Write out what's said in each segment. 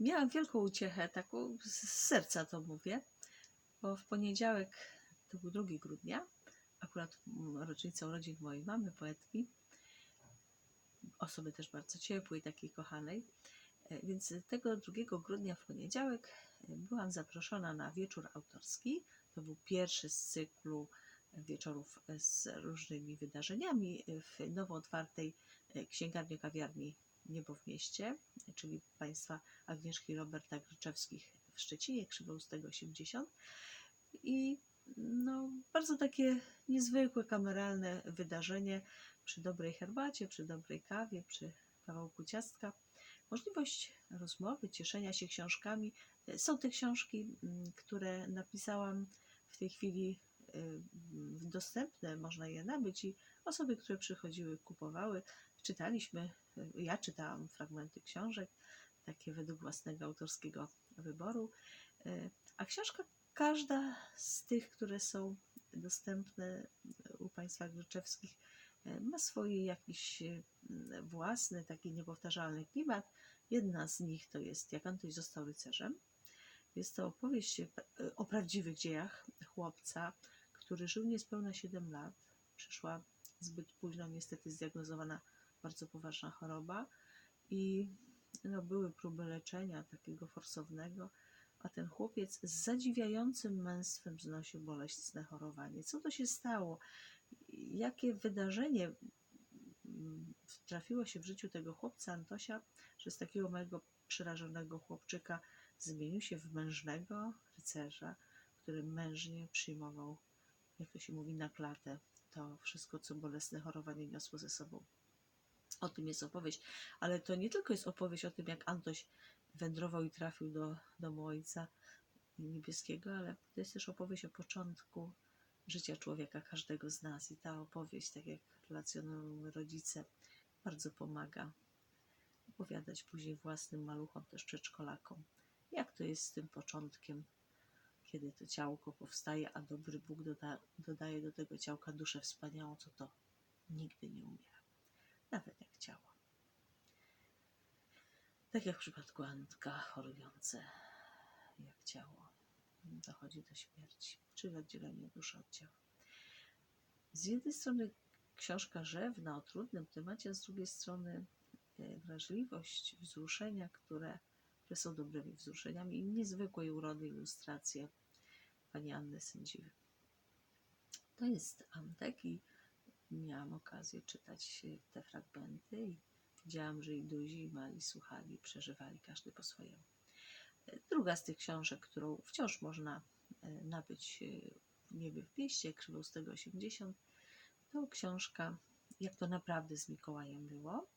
miałam wielką uciechę, taką z serca to mówię, bo w poniedziałek, to był 2 grudnia, akurat rocznica urodzin mojej mamy, poetki, osoby też bardzo ciepłej, takiej kochanej. E, Więc tego 2 grudnia w poniedziałek e, byłam zaproszona na wieczór autorski. To był pierwszy z cyklu wieczorów z różnymi wydarzeniami w nowo otwartej e, księgarni kawiarni Niebo w mieście, czyli państwa Agnieszki Roberta Gryczewskich w Szczecinie, Krzywoustego 80. I no, bardzo takie niezwykłe, kameralne wydarzenie przy dobrej herbacie, przy dobrej kawie, przy kawałku ciastka. Możliwość rozmowy, cieszenia się książkami. Są te książki, mm, które napisałam w tej chwili dostępne, można je nabyć i osoby, które przychodziły, kupowały. Czytaliśmy, ja czytałam fragmenty książek, takie według własnego autorskiego wyboru. A książka każda z tych, które są dostępne u państwa Gryczewskich, e, ma swój jakiś e, własny, taki niepowtarzalny klimat. Jedna z nich to jest Jak Antoś został rycerzem. Jest to opowieść e, o prawdziwych dziejach chłopca, który żył niespełna 7 lat. Przyszła zbyt późno, niestety zdiagnozowana bardzo poważna choroba i no, były próby leczenia takiego forsownego, a ten chłopiec z zadziwiającym męstwem znosił bolesne chorowanie. Co to się stało? Jakie wydarzenie mm, trafiło się w życiu tego chłopca Antosia, że z takiego małego, przerażonego chłopczyka zmienił się w mężnego rycerza, który mężnie przyjmował, jak to się mówi, na klatę to wszystko, co bolesne chorowanie niosło ze sobą. O tym jest opowieść, ale to nie tylko jest opowieść o tym, jak Antoś wędrował i trafił do domu ojca niebieskiego, ale to jest też opowieść o początku życia człowieka, każdego z nas. I ta opowieść, tak jak relacjonują rodzice, bardzo pomaga opowiadać później własnym maluchom, też przedszkolakom, jak to jest z tym początkiem, kiedy to ciałko powstaje, a dobry Bóg doda, dodaje do tego ciałka duszę wspaniałą, co to nigdy nie umiera, nawet jak ciało. Tak jak w przypadku Antka chorujące jak ciało dochodzi do śmierci, czyli oddzielenie duszy od ciała. Z jednej strony książka rzewna o trudnym temacie, z drugiej strony e, wrażliwość, wzruszenia, które, które są dobrymi wzruszeniami i niezwykłej urody ilustracje pani Anny Sędziwy. To jest Antek i miałam okazję czytać te fragmenty i widziałam, że i duzi, i mali słuchali, przeżywali każdy po swojemu. Druga z tych książek, którą wciąż można e, nabyć e, w Niebie w Pieście, Krzywoustego 80, to książka Jak to naprawdę z Mikołajem było.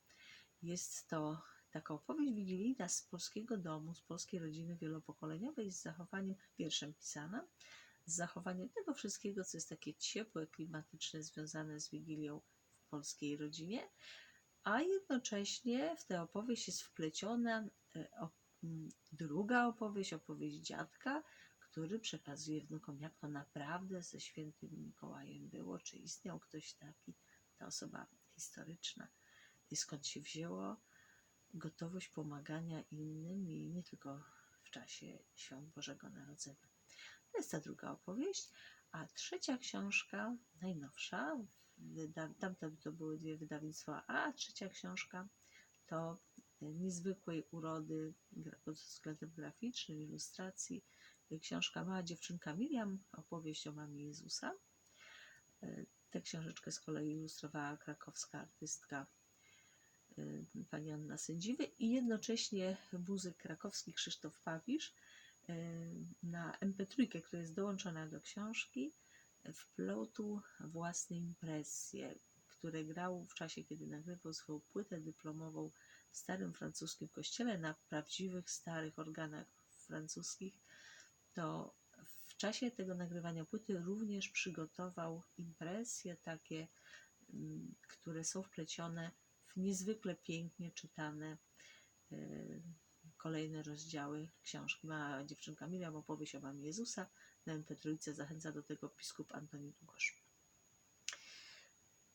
Jest to taka opowieść wigilijna z polskiego domu, z polskiej rodziny wielopokoleniowej, z zachowaniem, wierszem pisana, z zachowaniem tego wszystkiego, co jest takie ciepłe, klimatyczne, związane z Wigilią w polskiej rodzinie, a jednocześnie w tę opowieść jest wpleciona e, druga opowieść, opowieść dziadka, który przekazuje wnukom, jak to naprawdę ze świętym Mikołajem było, czy istniał ktoś taki, ta osoba historyczna. Skąd się wzięło gotowość pomagania innym i nie tylko w czasie świąt Bożego Narodzenia. To jest ta druga opowieść, a trzecia książka, najnowsza, tamte to były dwie wydawnictwa, a trzecia książka to niezwykłej urody pod względem graficznym, ilustracji. Książka Mała dziewczynka Miriam, opowieść o mamie Jezusa. E, Tę książeczkę z kolei ilustrowała krakowska artystka pani Anna Sędziwy i jednocześnie muzyk krakowski Krzysztof Pawisz e, na MP3, która jest dołączona do książki, wplotł własne impresje, które grał w czasie, kiedy nagrywał swoją płytę dyplomową w starym francuskim kościele na prawdziwych, starych organach francuskich, to w czasie tego nagrywania płyty również przygotował impresje takie, mm, które są wplecione niezwykle pięknie czytane y, kolejne rozdziały książki. Mała dziewczynka Miriam, opowieść o mamie Jezusa. Na MP3 zachęca do tego biskup Antoni Długosz.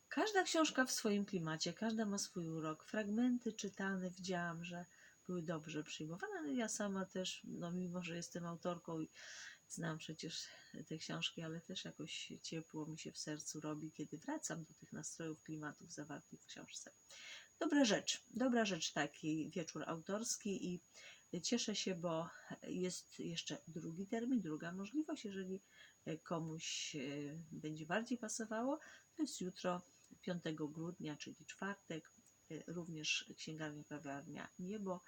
Każda książka w swoim klimacie, każda ma swój urok. Fragmenty czytane, widziałam, że były dobrze przyjmowane. Ja sama też, no mimo że jestem autorką i znam przecież te książki, ale też jakoś ciepło mi się w sercu robi, kiedy wracam do tych nastrojów, klimatów zawartych w książce. Dobra rzecz, dobra rzecz taki wieczór autorski i cieszę się, bo jest jeszcze drugi termin, druga możliwość, jeżeli komuś e, będzie bardziej pasowało, to jest jutro 5 grudnia, czyli czwartek, e, również księgarnia kawiarnia Niebo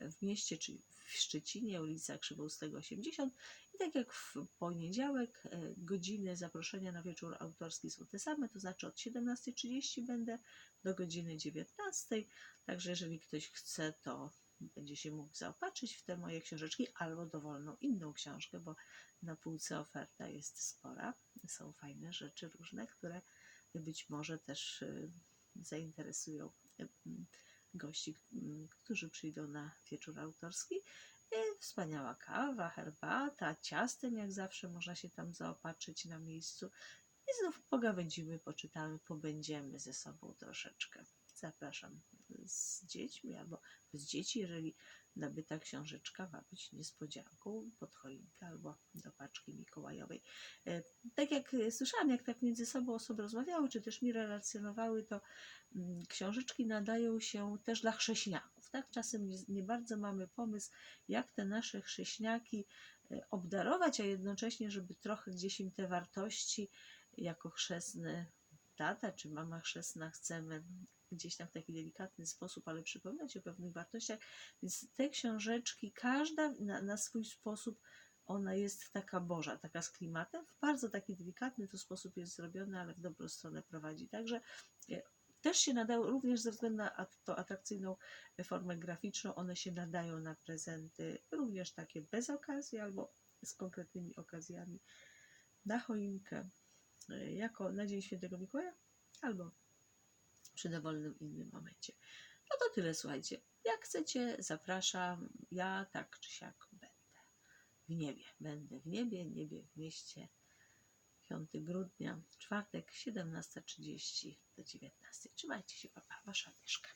w mieście, czyli w Szczecinie, ulica Krzywoustego 80. I tak jak w poniedziałek, e, godziny zaproszenia na wieczór autorski są te same, to znaczy od 17.30 będę do godziny 19.00. Także jeżeli ktoś chce, to będzie się mógł zaopatrzyć w te moje książeczki albo dowolną inną książkę, bo na półce oferta jest spora. Są fajne rzeczy różne, które być może też y, zainteresują y, gości, y, którzy przyjdą na wieczór autorski. Wspaniała kawa, herbata, ciastem jak zawsze można się tam zaopatrzyć na miejscu. I znów pogawędzimy, poczytamy, pobędziemy ze sobą troszeczkę. Zapraszam z dziećmi albo z dzieci, jeżeli nabyta książeczka ma być niespodzianką pod choinkę albo do paczki mikołajowej. E, tak jak słyszałam, jak tak między sobą osoby rozmawiały, czy też mi relacjonowały, to mm, książeczki nadają się też dla chrześniaków. Tak? Czasem nie, nie bardzo mamy pomysł, jak te nasze chrześniaki e, obdarować, a jednocześnie, żeby trochę gdzieś im te wartości jako chrzestny tata czy mama chrzestna chcemy gdzieś tam w taki delikatny sposób, ale przypominać o pewnych wartościach. Więc te książeczki, każda na, na swój sposób, ona jest taka Boża, taka z klimatem. W bardzo taki delikatny to sposób jest zrobiony, ale w dobrą stronę prowadzi. Także e, też się nadają, również ze względu na tą atrakcyjną formę graficzną, one się nadają na prezenty, również takie bez okazji albo z konkretnymi okazjami na choinkę, e, jako na Dzień Świętego Mikołaja albo przy dowolnym innym momencie. No to tyle, słuchajcie. Jak chcecie, zapraszam. Ja tak czy siak będę w niebie. Będę w niebie, niebie w mieście. 5 grudnia, czwartek, 17.30 do 19. Trzymajcie się, papa, wasza Mieszka.